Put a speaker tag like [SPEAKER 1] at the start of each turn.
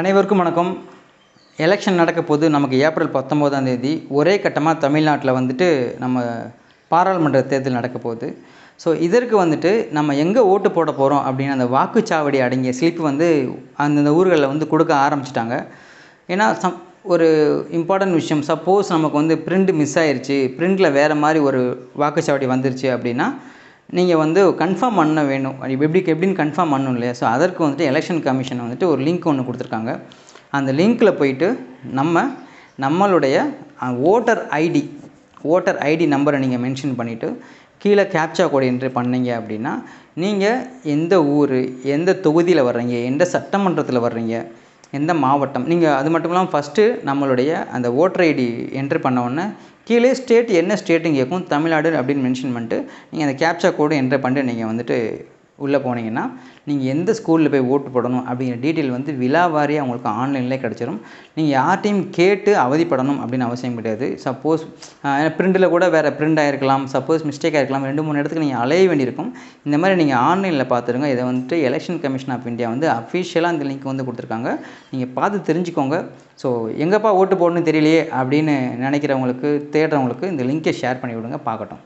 [SPEAKER 1] அனைவருக்கும் வணக்கம். எலெக்ஷன் நடக்க போது நமக்கு ஏப்ரல் பத்தொம்போதாம் தேதி ஒரே கட்டமாக தமிழ்நாட்டில் வந்துட்டு நம்ம பாராளுமன்ற தேர்தல் நடக்க போகுது. ஸோ இதற்கு வந்துட்டு நம்ம எங்கே ஓட்டு போட போகிறோம் அப்படின்னு அந்த வாக்குச்சாவடி அடங்கிய ஸ்லிப் வந்து அந்தந்த ஊர்களில் வந்து கொடுக்க ஆரம்பிச்சிட்டாங்க. ஏன்னா சம் ஒரு இம்பார்ட்டன்ட் விஷயம். சப்போஸ் நமக்கு வந்து பிரிண்ட் மிஸ் ஆயிடுச்சு பிரிண்டில் வேறு மாதிரி ஒரு வாக்குச்சாவடி வந்துருச்சு அப்படின்னா நீங்கள் வந்து கன்ஃபார்ம் பண்ண வேணும். அது எப்படி எப்படின்னு கன்ஃபார்ம் பண்ணணும் இல்லையா? ஸோ அதற்கு வந்துட்டு எலெக்ஷன் கமிஷன் வந்துட்டு ஒரு லிங்க் ஒன்று கொடுத்துருக்காங்க. அந்த லிங்க்கில் போயிட்டு நம்ம நம்மளுடைய ஓட்டர் ஐடி ஓட்டர் ஐடி நம்பரை நீங்கள் மென்ஷன் பண்ணிவிட்டு கீழே கேப்சா கோடு என்ட்ரி பண்ணீங்க அப்படின்னா நீங்கள் எந்த ஊர் எந்த தொகுதியில் வர்றீங்க எந்த சட்டமன்றத்தில் வர்றீங்க எந்த மாவட்டம்? நீங்கள் அது மட்டும் இல்லாமல் ஃபஸ்ட்டு நம்மளுடைய அந்த ஓட்டர் ஐடி என்ட்ரு பண்ண உடனே கீழே ஸ்டேட் என்ன ஸ்டேட்டுன்னு கேட்கும் தமிழ்நாடு அப்படின்னு மென்ஷன் பண்ணிட்டு நீங்கள் அந்த கேப்சா கோடு என்ட்ரு பண்ணிட்டு நீங்கள் வந்துட்டு உள்ளே போனீங்கன்னா நீங்கள் எந்த ஸ்கூலில் போய் ஓட்டு போடணும் அப்படிங்கிற டீட்டெயில் வந்து விழாவாரியாக உங்களுக்கு ஆன்லைன்லேயே கிடச்சிரும். நீங்கள் யார்ட்டையும் கேட்டு அவதிப்படணும் அப்படின்னு அவசியம் கிடையாது. சப்போஸ் பிரிண்டில் கூட வேறு பிரிண்ட் ஆகிருக்கலாம் சப்போஸ் மிஸ்டேக் ஆகிருக்கலாம் ரெண்டு மூணு இடத்துக்கு நீங்கள் அலைய வேண்டியிருக்கும். இந்த மாதிரி நீங்கள் ஆன்லைனில் பார்த்துருங்க. இதை வந்துட்டு எலெக்ஷன் கமிஷன் ஆஃப் இந்தியா வந்து அஃபிஷியலாக அந்த லிங்க் வந்து கொடுத்துருக்காங்க. நீங்கள் பார்த்து தெரிஞ்சுக்கோங்க. ஸோ எங்கேப்பா ஓட்டு போடணும்னு தெரியலையே அப்படின்னு நினைக்கிறவங்களுக்கு தேடுறவங்களுக்கு இந்த லிங்க்கை ஷேர் பண்ணி விடுங்க. பார்க்கட்டும்.